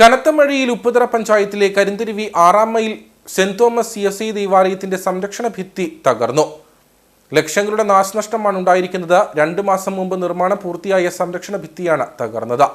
കനത്ത മഴയിൽ ഉപ്പുതറ പഞ്ചായത്തിലെ കരിന്തിരുവി ആറാം mile saint Thomas C S I ദൈവാലയത്തിന്റെ സംരക്ഷണ ഭിത്തി തകർന്നു. ലക്ഷങ്ങളുടെ നാശനഷ്ടമാണ് ഉണ്ടായിരിക്കുന്നത്. രണ്ട് മാസം മുമ്പ് നിർമ്മാണം പൂർത്തിയായ സംരക്ഷണ ഭിത്തിയാണ് തകർന്നത്.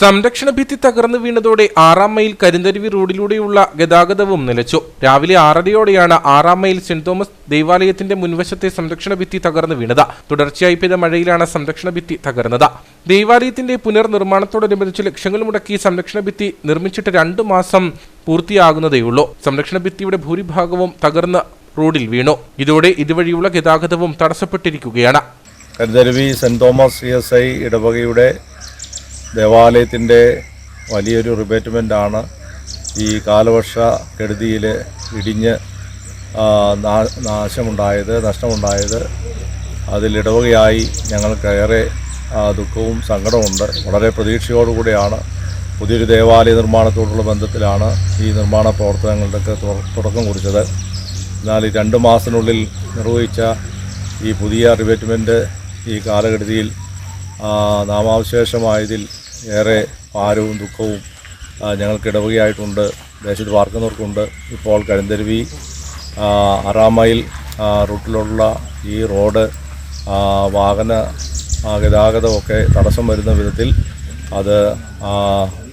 സംരക്ഷണ ഭിത്തി തകർന്നു വീണതോടെ ആറാം മൈൽ കരിന്തരുവി റോഡിലൂടെയുള്ള ഗതാഗതവും നിലച്ചു. രാവിലെ ആറരയോടെയാണ് ആറാം മൈൽ സെന്റ് തോമസ് ദേവാലയത്തിന്റെ മുൻവശത്തെ സംരക്ഷണ ഭിത്തി തകർന്നു വീണത്. തുടർച്ചയായി പെയ്ത മഴയിലാണ് സംരക്ഷണ ഭിത്തി തകർന്നത്. ദേവാലയത്തിന്റെ പുനർനിർമ്മാണത്തോടനുബന്ധിച്ച് ലക്ഷങ്ങൾ മുടക്കി സംരക്ഷണ ഭിത്തി നിർമ്മിച്ചിട്ട് രണ്ടു മാസം പൂർത്തിയാകുന്നതേയുള്ളൂ സംരക്ഷണ ഭിത്തിയുടെ ഭൂരിഭാഗവും തകർന്ന് റോഡിൽ വീണു. ഇതോടെ ഇതുവഴിയുള്ള ഗതാഗതവും തടസ്സപ്പെട്ടിരിക്കുകയാണ്. Karutharuvi saint Thomas C S I ഇടവകയുടെ ദേവാലയത്തിന്റെ വലിയൊരു റിബേറ്റ്മെന്റാണ് ഈ കാലവർഷ കെടുതിയിൽ ഇടിഞ്ഞ് നാശമുണ്ടായത് നഷ്ടമുണ്ടായത്. അതിലിടവകയായി ഞങ്ങൾക്കേറെ ഏറെ ദുഃഖവും സങ്കടമുണ്ട് വളരെ പ്രതീക്ഷയോടുകൂടിയാണ് പുതിയൊരു ദേവാലയ നിർമ്മാണത്തോടുള്ള ബന്ധത്തിലാണ് ഈ നിർമ്മാണ പ്രവർത്തനങ്ങളുടെയൊക്കെ തുടക്കം കുറിച്ചത്. എന്നാൽ ഈ രണ്ട് മാസത്തിനുള്ളിൽ നിർവഹിച്ച ഈ പുതിയ റിബേറ്റ്മെന്റ് ഈ കാലഘട്ടത്തിൽ നാമാവശേഷമായതിൽ ഏറെ ഭാരവും ദുഃഖവും ഞങ്ങൾക്ക് ഇടവകയായിട്ടുണ്ട് ദേശത്ത് പാർക്കുന്നവർക്കുണ്ട്. ഇപ്പോൾ കഴുന്തരുവി ആറാം മൈൽ റൂട്ടിലുള്ള ഈ റോഡ് വാഹന ഗതാഗതമൊക്കെ തടസ്സം വരുന്ന വിധത്തിൽ അത്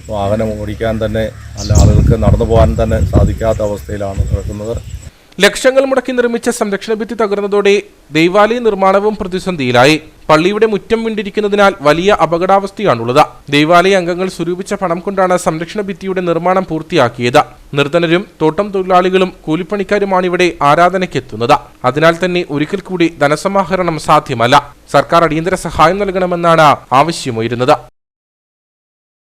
വാഹനം ഓടിക്കാൻ തന്നെ അല്ല ആളുകൾക്ക് നടന്നു പോകാൻ തന്നെ സാധിക്കാത്ത അവസ്ഥയിലാണ് കിടക്കുന്നത് ലക്ഷങ്ങൾ മുടക്കി നിർമ്മിച്ച സംരക്ഷണ ഭിത്തി തകർന്നതോടെ ദൈവാലയ നിർമ്മാണവും പ്രതിസന്ധിയിലായി. പള്ളിയുടെ മുറ്റം വിണ്ടിരിക്കുന്നതിനാൽ വലിയ അപകടാവസ്ഥയാണുള്ളത്. ദൈവാലയ അംഗങ്ങൾ സ്വരൂപിച്ച പണം കൊണ്ടാണ് സംരക്ഷണ ഭിത്തിയുടെ നിർമ്മാണം പൂർത്തിയാക്കിയത്. നിർധനരും തോട്ടം തൊഴിലാളികളും കൂലിപ്പണിക്കാരുമാണ് ഇവിടെ ആരാധനയ്ക്കെത്തുന്നത്. അതിനാൽ തന്നെ ഒരിക്കൽ കൂടി ധനസമാഹരണം സാധ്യമല്ല. സർക്കാർ അടിയന്തര സഹായം നൽകണമെന്നാണ് ആവശ്യമുയരുന്നത്